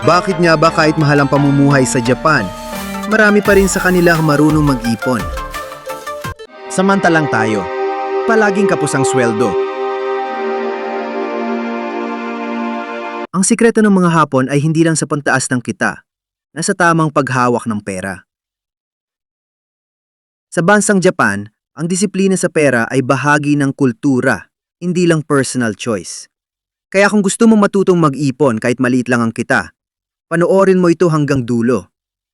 Bakit nga ba kahit mahal ang pamumuhay sa Japan, marami pa rin sa kanila ang marunong mag-ipon? Samantalang tayo, palaging kapos ang sweldo. Ang sikreto ng mga Hapon ay hindi lang sa pantaas ng kita, nasa tamang paghawak ng pera. Sa bansang Japan, ang disiplina sa pera ay bahagi ng kultura, hindi lang personal choice. Kaya kung gusto mo matutong mag-ipon kahit maliit lang ang kita, panoorin mo ito hanggang dulo.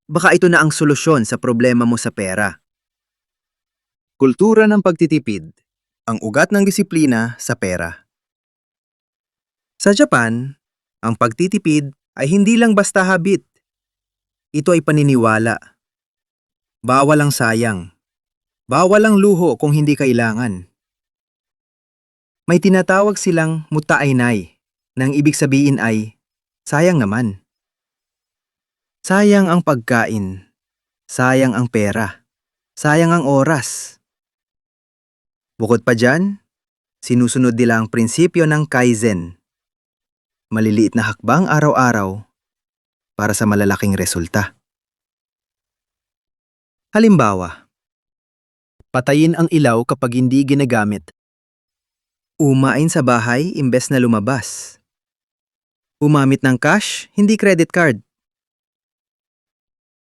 Baka ito na ang solusyon sa problema mo sa pera. Kultura ng pagtitipid, ang ugat ng disiplina sa pera. Sa Japan, ang pagtitipid ay hindi lang basta habit. Ito ay paniniwala. Bawal ang sayang. Bawal ang luho kung hindi kailangan. May tinatawag silang mutaainay, nang ibig sabihin ay, sayang naman. Sayang ang pagkain. Sayang ang pera. Sayang ang oras. Bukod pa dyan, sinusunod nila ang prinsipyo ng Kaizen. Maliliit na hakbang araw-araw para sa malalaking resulta. Halimbawa, patayin ang ilaw kapag hindi ginagamit. Umain sa bahay imbes na lumabas. Umamit ng cash, hindi credit card.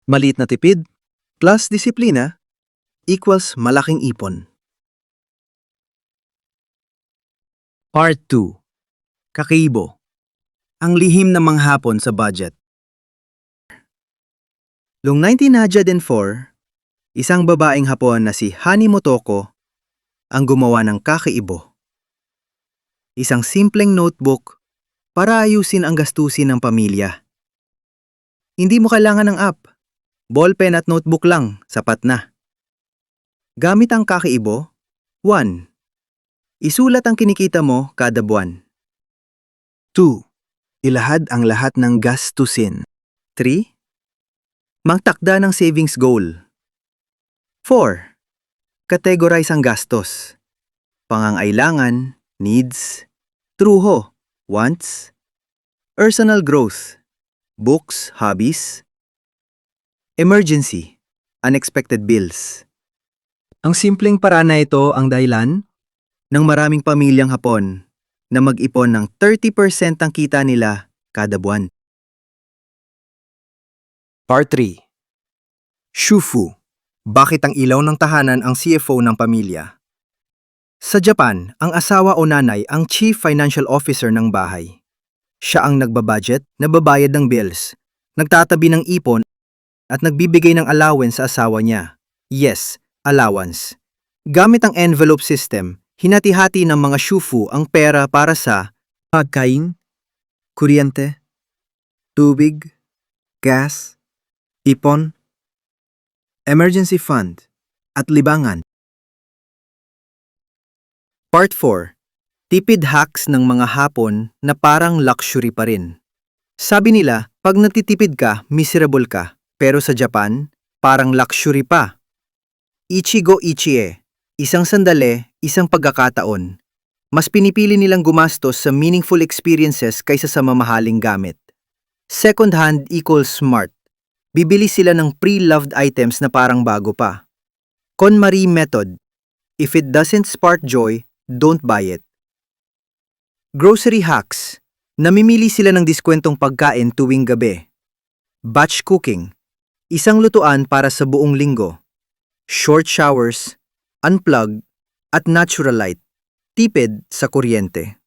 Maliit na tipid plus disiplina equals malaking ipon. Part 2. Kakibo. Ang lihim ng mga hapon sa budget. Noong 1904, isang babaeng hapon na si Hani Motoko ang gumawa ng kakiibo. Isang simpleng notebook para ayusin ang gastusin ng pamilya. Hindi mo kailangan ng app. Ballpen at notebook lang, sapat na. Gamit ang kakiibo, 1. Isulat ang kinikita mo kada buwan. 2. Ilahad ang lahat ng gastusin. 3. Magtakda ng savings goal. 4. Categorize ang gastos. Pangangailangan, needs, truho, wants, personal growth, books, hobbies, emergency, unexpected bills. Ang simpleng paraan na ito ang dahilan ng maraming pamilyang Hapon na mag-ipon ng 30% ang kita nila kada buwan. Part 3 Shufu Bakit ang ilaw ng tahanan ang CFO ng pamilya? Sa Japan, ang asawa o nanay ang chief financial officer ng bahay. Siya ang nagbabudget, nababayad ng bills, nagtatabi ng ipon at nagbibigay ng allowance sa asawa niya. Yes, allowance. Gamit ang envelope system, hinati-hati ng mga shufu ang pera para sa pagkain, kuryente, tubig, gas, ipon, emergency fund, at libangan. Part 4. Tipid hacks ng mga hapon na parang luxury pa rin. Sabi nila, pag natitipid ka, miserable ka. Pero sa Japan, parang luxury pa. Ichigo Ichie. Isang sandali, isang pagkakataon. Mas pinipili nilang gumastos sa meaningful experiences kaysa sa mamahaling gamit. Second hand equals smart. Bibili sila ng pre-loved items na parang bago pa. KonMari method. If it doesn't spark joy, don't buy it. Grocery hacks. Namimili sila ng diskwentong pagkain tuwing gabi. Batch cooking. Isang lutuan para sa buong linggo. Short showers, unplug, at natural light. Tipid sa kuryente.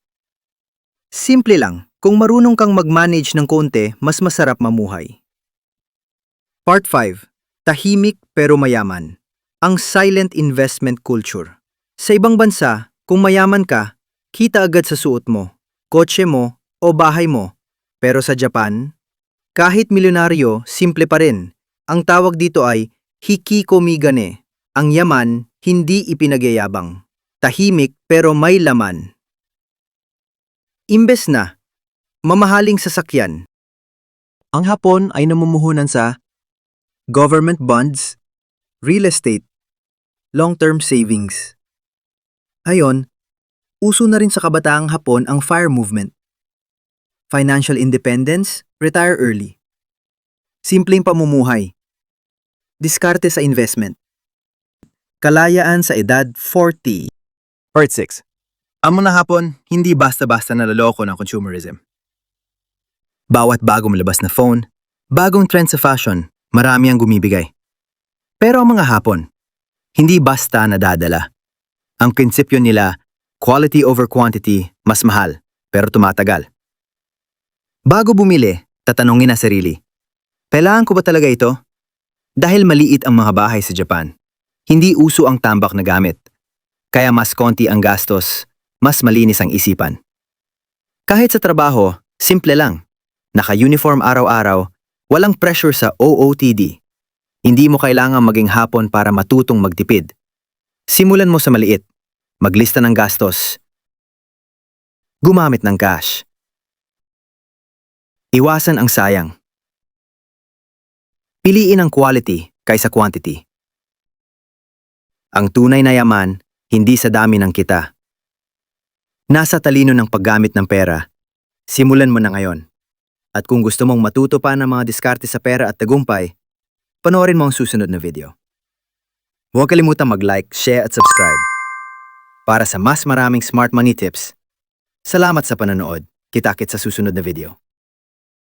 Simple lang, kung marunong kang mag-manage ng konti, mas masarap mamuhay. Part 5. Tahimik pero mayaman. Ang silent investment culture. Sa ibang bansa, kung mayaman ka, kita agad sa suot mo, kotse mo, o bahay mo. Pero sa Japan, kahit milyonaryo, simple pa rin. Ang tawag dito ay hikikomigane. Ang yaman, hindi ipinagyayabang. Tahimik pero may laman. Imbes na, mamahaling sasakyan. Ang Hapon ay namumuhunan sa government bonds, real estate, long-term savings. Ayon, uso na rin sa kabataang Hapon ang FIRE movement. Financial independence, Retire early. Simpleng pamumuhay. Diskarte sa investment. Kalayaan sa edad 40. Part 6. Ang mga hapon, hindi basta-basta nalaloko ng consumerism. Bawat bagong labas na phone, bagong trend sa fashion, marami ang gumibigay. Pero ang mga hapon, hindi basta nadadala. Ang prinsipyo nila, quality over quantity, mas mahal, pero tumatagal. Bago bumili, tatanungin na sarili, kailangan ko ba talaga ito? Dahil maliit ang mga bahay sa Japan, hindi uso ang tambak na gamit. Kaya mas konti ang gastos, mas malinis ang isipan. Kahit sa trabaho, simple lang. Naka-uniform araw-araw, walang pressure sa OOTD. Hindi mo kailangang maging hapon para matutong magtipid. Simulan mo sa maliit. Maglista ng gastos. Gumamit ng cash. Iwasan ang sayang. Piliin ang quality kaysa quantity. Ang tunay na yaman, hindi sa dami ng kita. Nasa talino ng paggamit ng pera. Simulan mo na ngayon. At kung gusto mong matuto pa ng mga diskarte sa pera at tagumpay, panoorin mo ang susunod na video. Huwag kalimutang mag-like, share at subscribe. Para sa mas maraming smart money tips, salamat sa panonood. Kita-kit sa susunod na video.